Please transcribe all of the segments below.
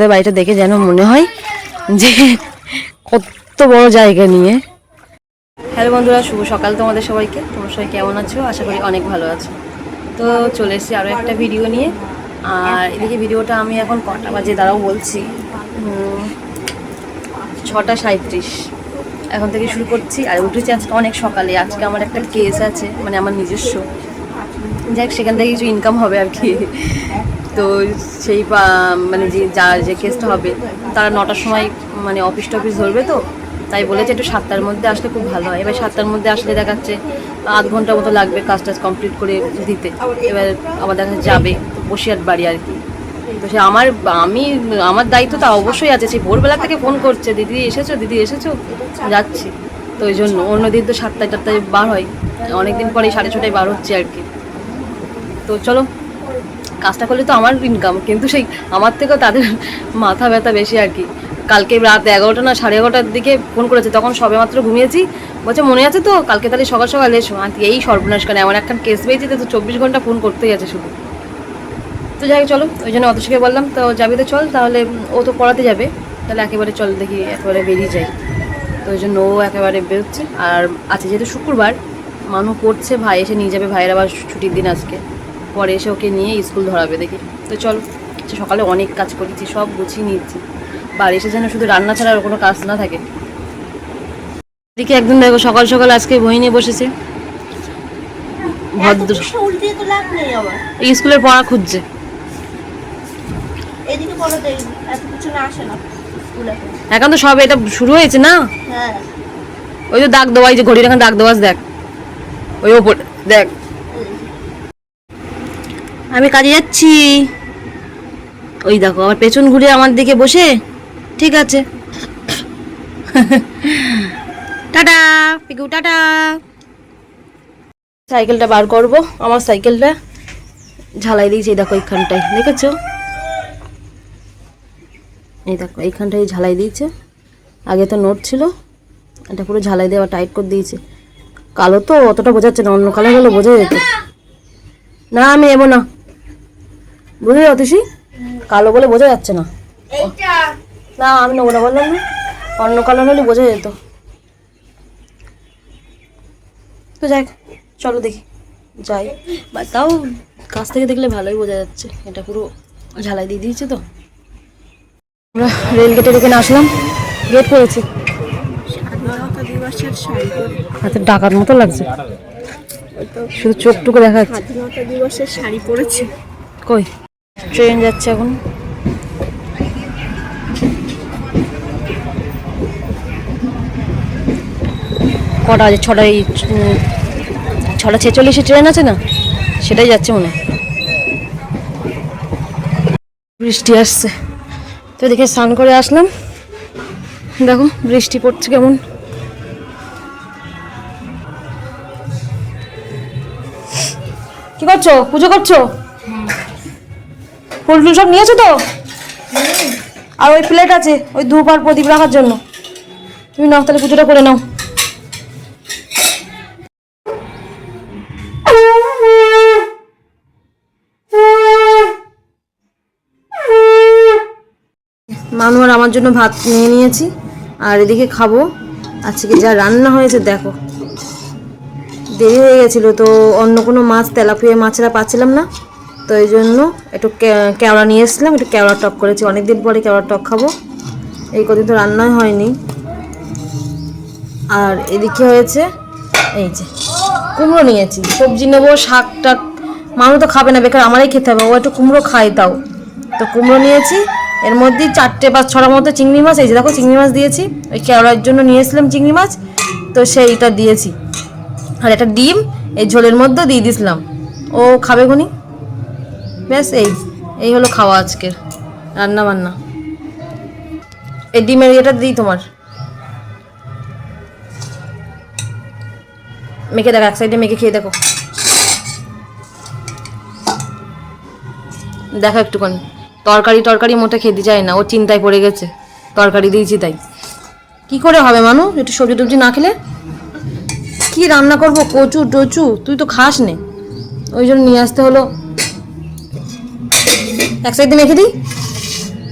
আমাদের বাড়িটা দেখে যেন মনে হয় যে কত বড় জায়গা নিয়ে। হ্যালো বন্ধুরা শুভ সকাল তোমাদের সবাইকে। তোমার সবাই কেমন আছো? আশা করি অনেক ভালো আছো। তো চলে এসেছি আরও একটা ভিডিও নিয়ে। আর এদিকে ভিডিওটা আমি এখন কটা বাজে দাঁড়াও বলছি। ছটা সাঁত্রিশ এখন থেকে শুরু করছি। আর উঠেছি আজকে অনেক সকালে। আজকে আমার একটা কেস আছে মানে আমার নিজস্ব। যাই হোক, সেখান থেকে কিছু ইনকাম হবে আর কি। তো সেই মানে যে, যা যে কেসটা হবে, তারা নটার সময় মানে অফিস টফিস ধরবে তো, তাই বলেছে একটু সাতটার মধ্যে আসলে খুব ভালো হয়। এবার সাতটার মধ্যে আসলে দেখাচ্ছে, আধ ঘণ্টার মতো লাগবে কাজ টাজ কমপ্লিট করে দিতে। এবার আমার দেখা যাবে বসিয়ার বাড়ি আর কি। তো সে আমার, আমি, আমার দায়িত্ব তা অবশ্যই আছে। সেই ভোরবেলা থেকে ফোন করছে, দিদি এসেছ দিদি এসেছ? যাচ্ছি। তো ওই জন্য অন্য দিন তো সাতটায় চারটায় বার হয়। অনেকদিন পরে সাড়ে ছটায় বার হচ্ছে আর কি। তো চলো কাজটা করলে তো আমার ইনকাম কিন্তু সেই আমার থেকেও তাদের মাথা ব্যথা বেশি আর কি। কালকে রাত এগারোটা না সাড়ে এগারোটার দিকে ফোন করেছে, তখন সবে মাত্র ঘুমিয়েছি। বলছে, মনে আছে তো? কালকে তাহলে সকাল সকাল এসো। এই সর্বনাশ করে এমন একটা কেস পেয়েছি তো চব্বিশ ঘণ্টা ফোন করতেই আছে শুধু। তো যাই চলো, ওই জন্য অতসকে বললাম, তো যাবি তো চল, তাহলে ও তো পড়াতে যাবে। তাহলে একেবারে চল দেখি, একেবারে বেরিয়ে যাই। তো ওই জন্য ও একেবারে বেরোচ্ছে। আর আছে যেহেতু শুক্রবার, মানু পড়ছে, ভাই এসে নিয়ে যাবে, ভাইয়ের আবার ছুটির দিন আজকে। পরে এসে ওকে নিয়ে স্কুল ধরাবে দেখি। তো চলো সকালে অনেক কাজ করেছি সব গুছিয়ে নিয়েছি। বাড়ি এসে যেন শুধু রান্না ছাড়া আর কোনো কাজ না থাকে। দেখি একদিন দেখো সকাল সকাল আজকে বই নিয়ে বসেছে। ভদ্র স্কুলের পড়া খুঁজছে। এখন তো সব এটা শুরু হয়েছে না? হ্যাঁ। ওই যে দাগ দেওয়া যে ঘড়ির এখন দাগ দেওয়া দেখ। ওই ওপর দেখ। আমি কাজে যাচ্ছি। ওই দেখো, আমার পেছন ঘুরে আমার দিকে বসে। ঠিক আছে। Tata, Piku, tata. সাইকেলটা বার করব, আমার সাইকেলটা ঝালাই দিয়েছি দেখো এইখানটায়, দেখেছ? এই দেখো, এইখানটায় ঝালাই দিয়েছে। আগে তো নোট ছিল, এটা পুরো ঝালাই দেওয়া, টাইট করে দিয়েছে। কালো তো, অতটা বোঝাচ্ছে না, অন্য কালার হলে বোঝা যেত। না, আমি এবো না। বুঝলি অতিশি? কালো বলে বোঝা যাচ্ছে না। না আমি নেব না বললাম না। অন্য কালার হলে বোঝা যেত। তো যাই চলো দেখি। যাই। বা তাও কাছ থেকে দেখলে ভালোই বোঝা যাচ্ছে। এটা পুরো ঝালাই দিয়ে দিয়েছে তো। আমরা রেল গেটের এখানে আসলাম। গেট করেছি ডাকার মতো লাগছে। শুধু চোখটুকু দেখা যাচ্ছে দিবসের শাড়ি পরেছে। কই? ট্রেন যাচ্ছে এখন। কটা আছে ছটা ছটা ছেচল্লিশে ট্রেন আছে না? সেটাই যাচ্ছে মনে বৃষ্টি আসছে। তো দেখে স্নান করে আসলাম। দেখো, বৃষ্টি পড়ছে কেমন। কি করছ? পুজো করছ? ফুল টুল সব নিয়েছো তো? আর ওই প্লেট আছে ওই ধূপ আর প্রদীপ রাখার জন্য। তুমি নাও তাহলে পুজোটা করে নাও। মানু আর আমার জন্য ভাত নিয়ে নিয়েছি। আর এদিকে খাব। আজকে যা রান্না হয়েছে দেখো। দেরি হয়ে গেছিল তো অন্য কোনো মাছ তেলাপিয়া মাছেরা পাচ্ছিলাম না। তো এই জন্য একটু কেওড়া নিয়ে এসেছিলাম, একটু কেওড়া টক করেছি। অনেকদিন পরে কেওড়া টক খাব। এই কদিন তো রান্নাই হয়নি। আর এদিকে হয়েছে, এই যে, কুমড়ো নিয়েছি সবজি নেব শাক টাক মানুষ তো খাবে না, বেকার আমারই খেতে হবে। ও একটু কুমড়ো খায়, তাও। তো কুমড়ো নিয়েছি এর মধ্যে চারটে বা ছটা মতো চিংড়ি মাছ, এই যে দেখো চিংড়ি মাছ দিয়েছি। ওই কেওড়ার জন্য নিয়ে এসেছিলাম চিংড়ি মাছ। তো সেইটা দিয়েছি। আর একটা ডিম, এই ঝোলের মধ্যে দিয়ে দিয়েছিলাম। ও খাবে খুনি? ব্যাস, এই এই হলো খাওয়া আজকের রান্না বান্না এই ডিমের ইয়েটা দিই তোমার। মেখে দেখো, এক সাইডে মেখে খেয়ে দেখো। দেখো একটুখানি। তরকারি টরকারি মোটে খেতে চায় না, ও চিন্তায় পড়ে গেছে। তরকারি দিয়েছি তাই। কি করে হবে মানু? একটু সবজি টবজি না খেলে? কি রান্না করব? কচু, টচু, তুই তো খাস নে ওই জন্য নিয়ে আসতে হলো এক সাইডে রেখে দিই?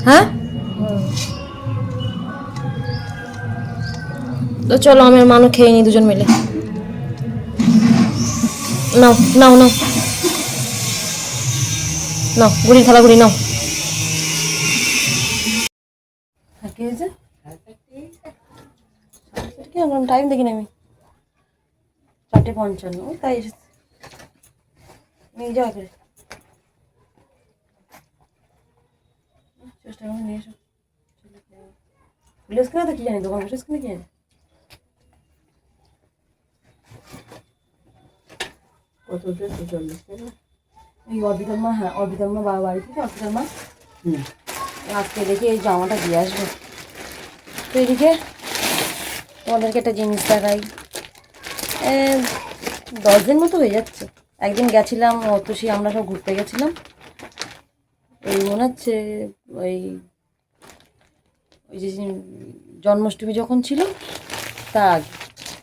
হ্যাঁ? তো চলো আমের মানো খেয়ে নিই দুজন মিলে। নাও নাও নাও। নাও, গুড়ির খেলা গুড়ি, নাও। কি হয়েছে? টাইম দেখিনি আমি। চারটে পঞ্চান্ন তাই এসেছে। নিয়ে যাওয়া চেষ্টা করে নিয়ে এসো প্লেস কেনা তো কি জানি দোকান প্লেস কিনে কি জানি কত ড্রেস চল্লিশ না এই অর্বিতার মা হ্যাঁ অর্বিতার মা বাবা বাড়ি থেকে অর্বিতার মা হুম আজকে দেখি এই জামাটা দিয়ে আসব তো এদিকে তোমাদেরকে একটা জিনিস দেখাই দশ দিন মতো হয়ে যাচ্ছে একদিন গেছিলাম অতসী আমরা সব ঘুরতে গেছিলাম এই মনে হচ্ছে ওই ওই যে জন্মাষ্টমী যখন ছিল, তা আগে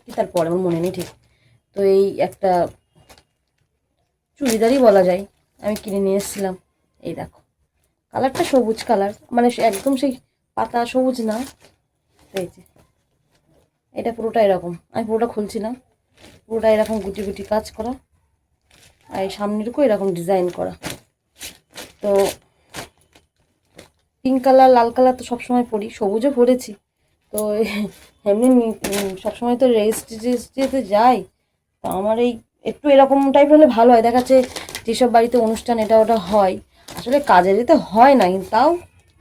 কি। তারপরে আমার মনে নেই ঠিক। তো এই একটা চুড়িদারই বলা যায়, আমি কিনে নিয়ে এসেছিলাম। এই দেখো, কালারটা সবুজ কালার মানে একদম সেই পাতা সবুজ না। এই যে, এটা পুরোটা এরকম, আমি পুরোটা খুলছি না পুরোটা এরকম গুটি গুটি কাজ করা, আর এই সামনেটুকু এরকম ডিজাইন করা। তো পিঙ্ক কালার লাল কালার তো সবসময় পরি, সবুজও পরেছি। তো এমনি সবসময় তো রেজিস্ট্রিতে যাই, তো আমার এই একটু এরকম টাইপ হলে ভালো হয়। দেখা যাচ্ছে যেসব বাড়িতে অনুষ্ঠান এটা ওটা হয়, আসলে কাজে যেতে হয় না, কিন্তু তাও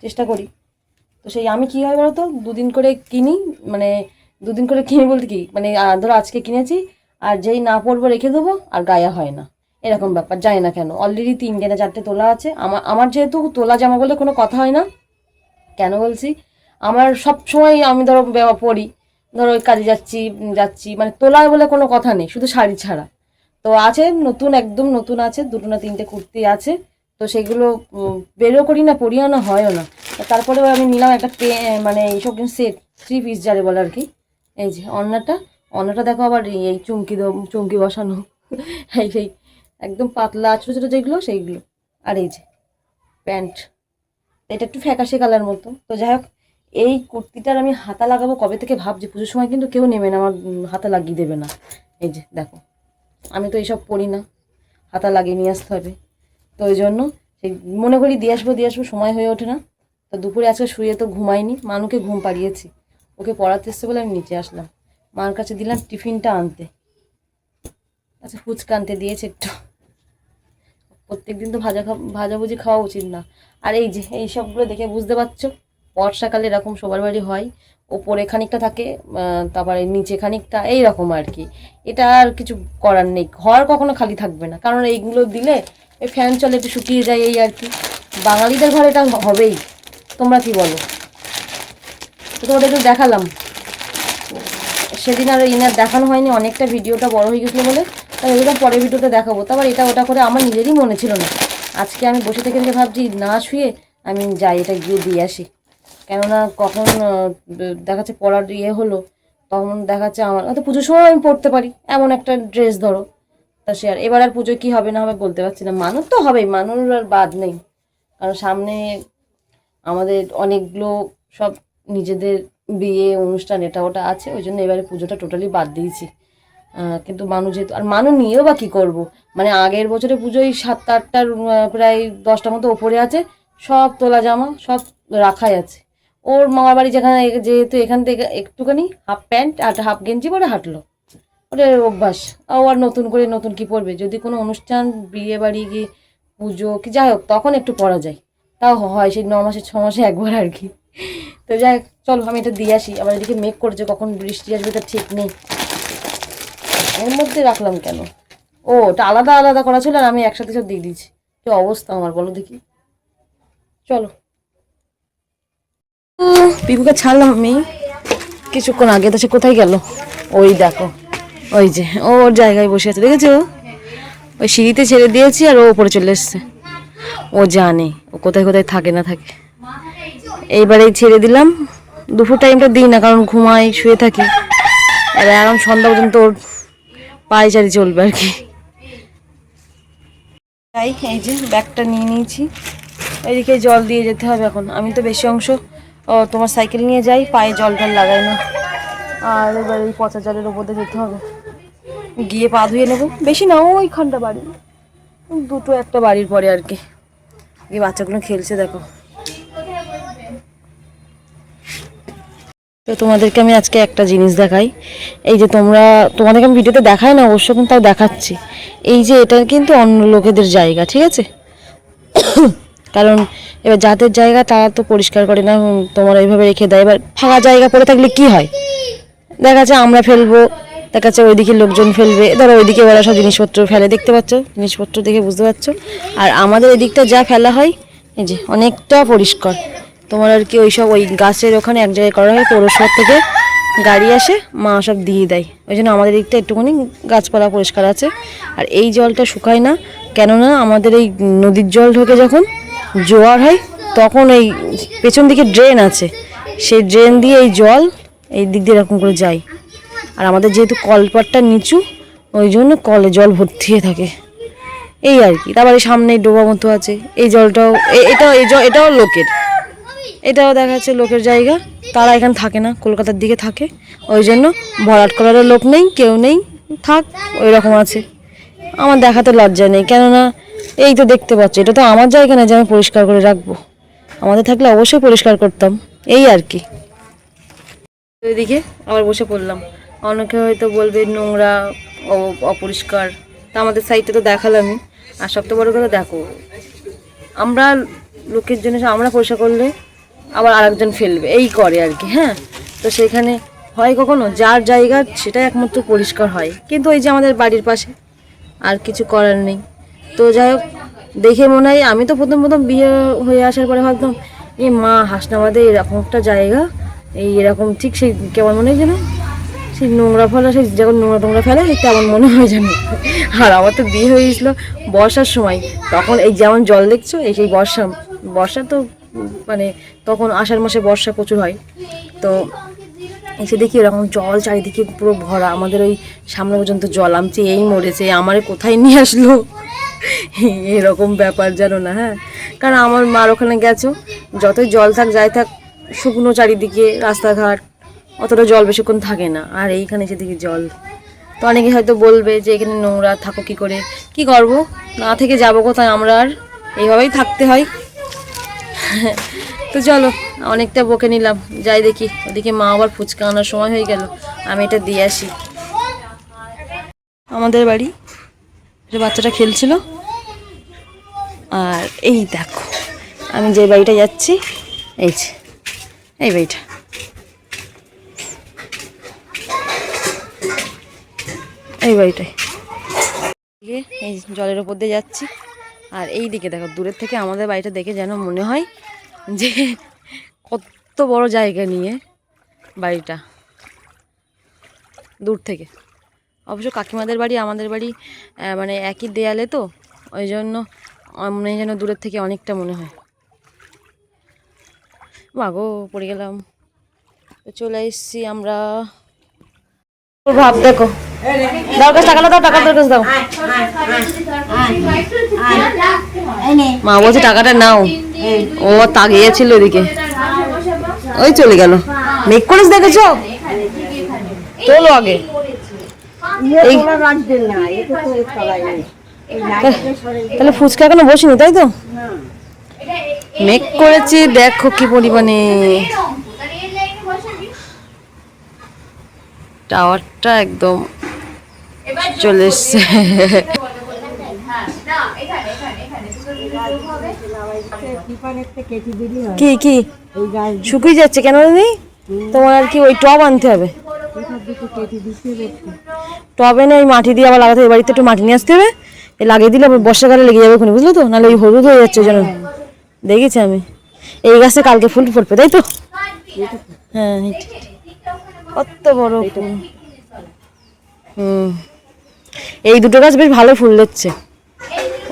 চেষ্টা করি। তো সেই আমি কী হয় বলতো, দুদিন করে কিনি মানে দুদিন করে কিনি বলতে কি মানে ধরো আজকে কিনেছি, আর যেই না পরবো রেখে দেবো, আর গায়ে হয় না। এরকম ব্যাপার, জানি না কেন। অলরেডি তিনটে না চারটে তোলা আছে। আমার আমার যেহেতু তোলা জামা বলে কোনো কথা হয় না। কেন বলছি? আমার সব সময় আমি ধরো পরি। ধরো ওই কাজে যাচ্ছি যাচ্ছি। মানে তোলায় বলে কোনো কথা নেই, শুধু শাড়ি ছাড়া। তো আছে, নতুন, একদম নতুন আছে, দুটো না তিনটে কুর্তি আছে। তো সেগুলো বেরও করি না, পরিও না, হয়ও না। তো তারপরেও আমি নিলাম একটা পে মানে এইসব সেট থ্রি পিস যারে বলে আর কি। এই যে অন্যটা। অন্যটা দেখো আবার এই- চুমকি চুমকি বসানো। এই সেই একদম পাতলা, ছোটো ছোটো যেগুলো, সেইগুলো। আর এই যে, প্যান্ট। এটা একটু ফ্যাকাশে কালার মতো। তো যাই হোক, এই কুর্তিটার আমি হাতা লাগাবো কবে থেকে ভাবছি? পুজোর সময় কিন্তু কেউ নেবে না, আমার হাতা লাগিয়ে দেবে না। এই যে, দেখো, আমি তো এইসব পড়ি না। হাতা লাগিয়ে নিয়ে আসতে হবে। তো ওই জন্য সেই মনে করি দিয়ে আসব দিয়ে আসব, সময় হয়ে ওঠে না। তো দুপুরে আজকে শুয়ে তো ঘুমাইনি, মানুকে ঘুম পাড়িয়েছি। ওকে পড়াতে এসছে বলে আমি নিচে আসলাম। মার কাছে দিলাম টিফিনটা আনতে। আচ্ছা ফুচকা আনতে দিয়েছে একটু। প্রত্যেকদিন তো ভাজা ভাজাভুজি খাওয়া উচিত না। আর এই যে, এই সবগুলো দেখে বুঝতে পারছ? বর্ষাকালে এরকম সবার বাড়ি হয়, ওপরে খানিকটা থাকে তারপরে নিচে খানিকটা এই রকম আর কি। এটা আর কিছু করার নেই। ঘর কখনো খালি থাকবে না। কারণ এইগুলো দিলে এই ফ্যান চলে, একটু শুকিয়ে যায়, এই আর কি। বাঙালিদের ঘরে এটা হবেই। তোমরা কি বলো? তো তোমাদের একটু দেখালাম। সেদিন আর ইনার দেখানো হয়নি, অনেকটা ভিডিওটা বড় হয়ে গেছিল বলে। এগুলো পরের ভিডিওতে দেখাবো। তারপর এটা ওটা করে আমার নিজেরই মনে ছিল না। আজকে আমি বসে থেকে থেকে ভাবছি, না শুয়ে আমি যাই, এটা গিয়ে দিয়ে আসি। কেননা কখন দেখাচ্ছে পড়ার ইয়ে হলো, তখন দেখাচ্ছে আমার, হয়তো পুজোর সময় আমি পড়তে পারি, এমন একটা ড্রেস ধরো। তা সে আর, এবার আর পুজো কী হবে না হবে বলতে পারছি না। মানুষ তো হবেই, মানুষ আর বাদ নেই। কারণ সামনে আমাদের অনেকগুলো সব নিজেদের বিয়ে অনুষ্ঠান, এটা ওটা আছে, ওই জন্য এবারে পুজোটা টোটালি বাদ দিয়েছি। কিন্তু মানুষ যেহেতু, আর মানুষ নিয়েও বা কী করব? মানে আগের বছরে পুজোয় সাতটা আটটার প্রায় দশটার মতো ওপরে আছে, সব তোলা জামা, সব রাখাই আছে। ওর মামার বাড়ি যেখানে, যেহেতু এখান থেকে একটুখানি হাফ প্যান্ট আর হাফ গেঞ্জি পরে হাঁটলো। ওটা অভ্যাস। ও আর নতুন করে নতুন কি পরবে? যদি কোনো অনুষ্ঠান, বিয়ে বাড়ি গিয়ে পুজো কি, যাই হোক, তখন একটু পরা যায়। তাও হয় সেই ন মাসে, ছ মাসে একবার আর কি। তো যাই চলো আমি এটা দিয়ে আসি। আবার এদিকে মেক করছে, কখন বৃষ্টি আসবে তার ঠিক নেই। এর মধ্যে রাখলাম কেন? ও, ওটা আলাদা আলাদা করা ছিল আর আমি একসাথে সব দিয়ে দিয়েছি। কি অবস্থা আমার বলো দেখি। চলো। পিকুকে ছাড়লাম আমি। কিছুক্ষণ আগে তো সে কোথায় গেল? ওই দেখো। ওই যে, ও ওর জায়গায় বসে আছে। দেখেছ? ওই সিঁড়িতে ছেড়ে দিয়েছি আর ও উপরে চলে এসছে। ও জানে, ও কোথায় কোথায় থাকে না থাকে। এইবারেই ছেড়ে দিলাম। দুপুর টাইমটা দিই না, কারণ ঘুমাই, শুয়ে থাকি। আর এখন সন্ধ্যা পর্যন্ত ওর পায়চারি চলবে আর কি। তাই এই যে ব্যাগটা নিয়ে নিয়েছি। এদিকে জল দিয়ে যেতে হবে এখন। আমি তো বেশি অংশ তোমার সাইকেল নিয়ে যাই, পায়ে জল টল লাগাই না। আর এবার এই পচা জলের ওপর যেতে হবে। গিয়ে পা ধুয়ে নেব। বেশি না, ওইখানটা বাড়ি। দুটো একটা বাড়ির পরে আর কি। বাচ্চাগুলো খেলছে, দেখো। তো তোমাদেরকে আমি আজকে একটা জিনিস দেখাই। এই যে তোমরা, তোমাদেরকে আমি ভিডিওতে দেখাই না, অবশ্য কিন্তু তাও দেখাচ্ছি। এই যে এটা কিন্তু অন্য লোকেদের জায়গা, ঠিক আছে? কারণ এবার যাদের জায়গা তারা তো পরিষ্কার করে না তোমার এইভাবে রেখে দেয় এবার ফাঁকা জায়গা পড়ে থাকলে কি হয়? দেখা যাচ্ছে আমরা ফেলব, দেখা যাচ্ছে ওইদিকে লোকজন ফেলবে। ধরো ওইদিকে ওরা সব জিনিসপত্র ফেলে, দেখতে পাচ্ছ? জিনিসপত্র দেখে বুঝতে পারছ? আর আমাদের এদিকটা যা ফেলা হয়, এই যে অনেকটা পরিষ্কার। তোমার আর কি ওইসব ওই গাছের ওখানে এক জায়গায় করা হয় পৌরসভা থেকে গাড়ি আসে, মা সব দিয়ে দেয়। ওই জন্য আমাদের দিকটা একটুখানি গাছপালা পরিষ্কার আছে। আর এই জলটা শুকায় না, কেননা আমাদের এই নদীর জল ঢোকে যখন, জোয়ার হয়, তখন এই পেছন দিকে ড্রেন আছে। সেই ড্রেন দিয়ে এই জল এই দিক দিয়ে এরকম করে যায়। আর আমাদের যেহেতু কলপাটটা নিচু, ওই জন্য কলে জল ভর্তি হয়ে থাকে। এই আর কি। তারপরে সামনে ডোবা মতো আছে। এই জলটাও এটাও এই জল, এটাও লোকের। এটাও দেখা যাচ্ছে লোকের জায়গা। তারা এখানে থাকে না, কলকাতার দিকে থাকে। ওই জন্য ভরাট করারও লোক নেই, কেউ নেই। থাক ওই রকম আছে। আমার দেখাতে লজ্জা নেই, কেননা এই তো দেখতে পাচ্ছ, এটা তো আমার জায়গা না যে আমি পরিষ্কার করে রাখব। আমাদের থাকলে অবশ্যই পরিষ্কার করতাম, এই আর কি। ওইদিকে আবার বসে পড়লাম। অনেকে হয়তো বলবে নোংরা অপরিষ্কার। তা আমাদের সাইডটা তো দেখালামই। আর সবথেকে বড় কথা দেখো, আমরা লোকের জন্য আমরা পরিষ্কার করলে আবার আরেকজন ফেলবে, এই করে আর কি হ্যাঁ? তো সেখানে হয় কখনো? যার জায়গা সেটা একমাত্র পরিষ্কার হয়। কিন্তু ওই যে আমাদের বাড়ির পাশে আর কিছু করার নেই। তো যাই হোক, দেখে মনে হয় আমি তো প্রথম প্রথম বিয়ে হয়ে আসার পরে ভাবতাম এই মা, হাসনাবাদে এরকম একটা জায়গা, এই এরকম ঠিক সেই কেমন মনে হয় যেন? সেই নোংরা ফেলা, সেই যখন নোংরা টোংরা ফেলে তেমন মনে হয় যেন। আর আমার তো বিয়ে হয়ে গেছিল বর্ষার সময়। তখন এই যেমন জল দেখছ, এই সেই বর্ষা বর্ষা তো মানে তখন আষাঢ় মাসে বর্ষা প্রচুর হয়। তো এসে দেখি এরকম জল চারিদিকে পুরো ভরা। আমাদের ওই সামনে পর্যন্ত জল আমছে এই মরেছে, আমারে কোথায় নিয়ে আসলো? এরকম ব্যাপার জানো না হ্যাঁ? কারণ আমার মার ওখানে গেছো। যতই জল থাক, যাই থাক, শুকনো চারিদিকে, রাস্তাঘাট, অতটা জল বেশিক্ষণ থাকে না। আর এইখানে এসে দেখি জল। তো অনেকে হয়তো বলবে যে, এখানে নোংরা, থাকো কি করে? কি করব? না থেকে যাব কোথায়? আমরা আর এইভাবেই থাকতে হয়। তো চলো, অনেকটা বকে নিলাম। যাই দেখি, ওদিকে মা আবার ফুচকা আনার সময় হয়ে গেল। আমি এটা দিয়ে আসি। আমাদের বাড়ি যে বাচ্চাটা খেলছিল। আর এই দেখো, আমি যে বাড়িটা যাচ্ছি, এই যে, এই বাড়িটা। এই বাড়িটায় এই জলের ওপর দিয়ে যাচ্ছি। আর এই দিকে দেখো, দূরের থেকে আমাদের বাড়িটা দেখে যেন মনে হয় যে কত বড় জায়গা নিয়ে বাড়িটা। দূর থেকে। অবশ্য কাকিমাদের বাড়ি, আমাদের বাড়ি মানে একই দেয়ালে তো, ওই জন্য মনে যেন দূরের থেকে অনেকটা মনে হয়। মাগো পড়ে গেলাম। চলে এসছি আমরা। ভাব দেখো। দাও কাছে টাকা দাও টাকা দাও। মা বলছে, টাকাটা নাও। ও তাগিয়েছিল ওদিকে ওই চলে গেল। মেক করেছ দেখেছ? চলো আগে। তাহলে ফুচকা এখনও বসিনি, তাই তো? মেক করেছি, দেখো কি পরিমাণে। টাওয়ারটা একদম চলে এসছে। কি কি? শুকিয়ে যাচ্ছে কেন নেই তোমার আর কি ওই টব আনতে হবে। টবে না ওই মাটি দিয়ে আবার লাগাতে হবে বাড়িতে একটু মাটি নিয়ে আসতে হবে। এ লাগিয়ে দিলে আবার বর্ষাকালে লেগে যাবে ওখানে বুঝলো তো? নাহলে ওই হলুদ হয়ে যাচ্ছে যেন। দেখেছি আমি। এই গাছে কালকে ফুল ফুটবে তাই তো? হ্যাঁ কত বড় হুম। এই দুটো গাছ বেশ ভালো ফুল দিচ্ছে।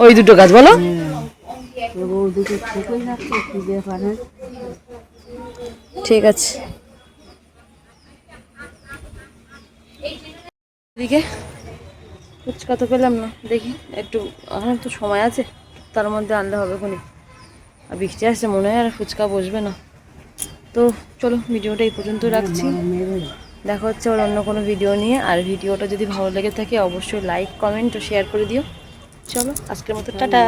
ওই দুটো গাছ, বলো। ঠিক আছে। এদিকে ফুচকা তো পেলাম না, দেখি। একটু এখন তো সময় আছে, তার মধ্যে আনলে হবে কোনি আর বৃষ্টি আসছে মনে হয় আর ফুচকা বসবে না। তো চলো, ভিডিওটা এই পর্যন্ত রাখছি। দেখা হচ্ছে ওর অন্য কোনো ভিডিও নিয়ে। আর ভিডিওটা যদি ভালো লেগে থাকে অবশ্যই লাইক কমেন্ট ও শেয়ার করে দিও। চলো আজকের মতো টাটা।